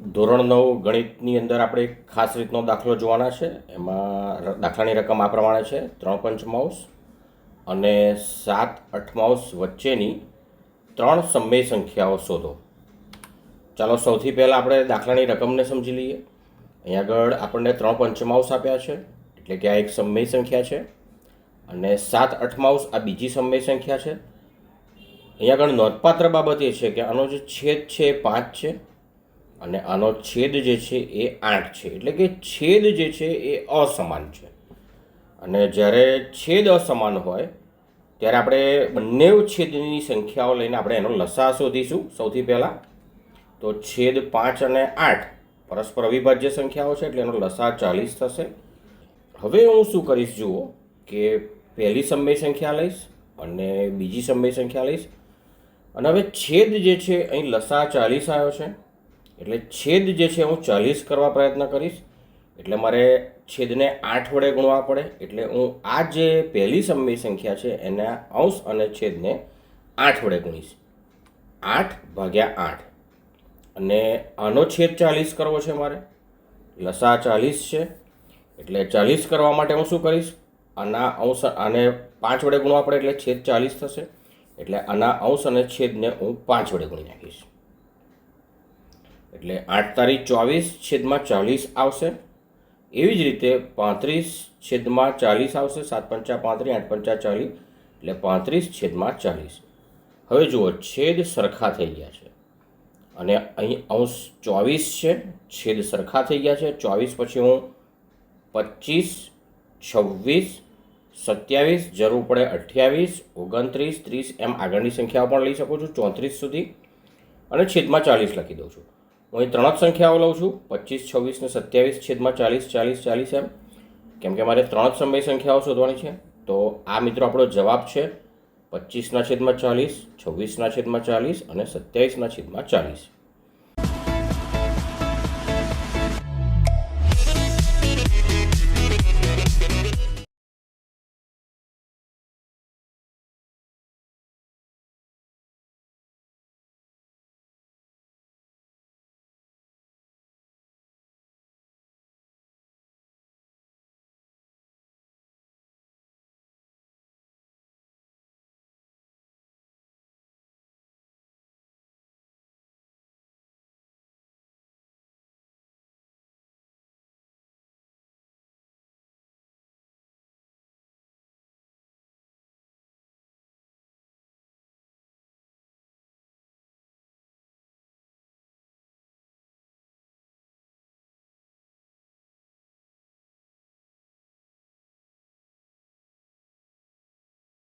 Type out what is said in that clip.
ધોરણ નવ ગણિતની અંદર આપણે ખાસ રીતનો દાખલો જોવાના છે. એમાં દાખલાની રકમ આ પ્રમાણે છે. ત્રણ પંચમાંશ અને સાત અઠમાંશ વચ્ચેની ત્રણ સમય સંખ્યાઓ શોધો. ચાલો સૌથી પહેલાં આપણે દાખલાની રકમને સમજી લઈએ. અહીંયા આગળ આપણને ત્રણ પંચમાંશ આપ્યા છે, એટલે કે આ એક સમય સંખ્યા છે અને સાત અઠમાંશ આ બીજી સમય સંખ્યા છે. અહીંયા આગળ નોંધપાત્ર બાબત એ છે કે આનો જે છેદ છે એ પાંચ છે. અને આનો છેદ જે છે એ આઠ છે. એટલે કે છેદ જે છે એ અસમાન છે. અને જ્યારે છેદ અસમાન હોય, ત્યારે આપણે બંને છેદની સંખ્યાઓ લઈને આપણે એનો લસા શોધીશું સૌથી પહેલાં. તો છેદ પાંચ અને આઠ પરસ્પર અવિભાજ્ય સંખ્યાઓ છે, એટલે એનો લસા ચાલીસ થશે. હવે હું શું કરીશ જુઓ કે પહેલી સમય સંખ્યા લઈશ અને બીજી સમય સંખ્યા લઈશ. અને હવે છેદ જે છે, અહીં લસા ચાલીસ આવ્યો છે. એટલે છેદ જે છે હું ચાલીસ કરવા પ્રયત્ન કરીશ. એટલે મારે છેદને આઠ વડે ગુણવા પડે. એટલે હું આ જે પહેલી સમય સંખ્યા છે એના અંશ અને છેદને આઠ વડે ગુણીશ. આઠ ભાગ્યા આઠ. અને આનો છેદ ચાલીસ કરવો છે મારે? લસા ચાલીસ છે. એટલે ચાલીસ કરવા માટે હું શું કરીશ? આના અંશ આને પાંચ વડે ગુણવા પડે એટલે છેદ ચાલીસ થશે. એટલે આના અંશ અને છેદને હું પાંચ વડે ગુણી નાખીશ. એટલે આઠ તારીખ ચોવીસ છેદમાં ચાલીસ આવશે. એવી જ રીતે પાંત્રીસ છેદમાં ચાલીસ આવશે, સાત પંચા પાંત્રીસ, આઠ પંચા ચાલીસ, એટલે પાંત્રીસ છેદમાં ચાલીસ. હવે જુઓ, છેદ સરખા થઈ ગયા છે. અને અહીં અંશ ચોવીસ છે, છેદ સરખા થઈ ગયા છે. ચોવીસ પછી હું પચીસ, છવ્વીસ, સત્યાવીસ, જરૂર પડે અઠ્યાવીસ, ઓગણત્રીસ, ત્રીસ, એમ આગળની સંખ્યાઓ પણ લઈ શકું છું, ચોત્રીસ સુધી. અને છેદમાં ચાલીસ લખી દઉં છું. હું અહીં ત્રણ જ સંખ્યાઓ લઉં છું. પચીસ, છવ્વીસ ને સત્યાવીસ છેદમાં ચાલીસ ચાલીસ ચાલીસ એમ. કેમ કે મારે ત્રણ જ સમય સંખ્યાઓ શોધવાની છે. તો આ મિત્રો આપણો જવાબ છે પચીસના છેદમાં ચાલીસ છવ્વીસના છેદમાં ચાલીસ અને સત્યાવીસના છેદમાં ચાલીસ.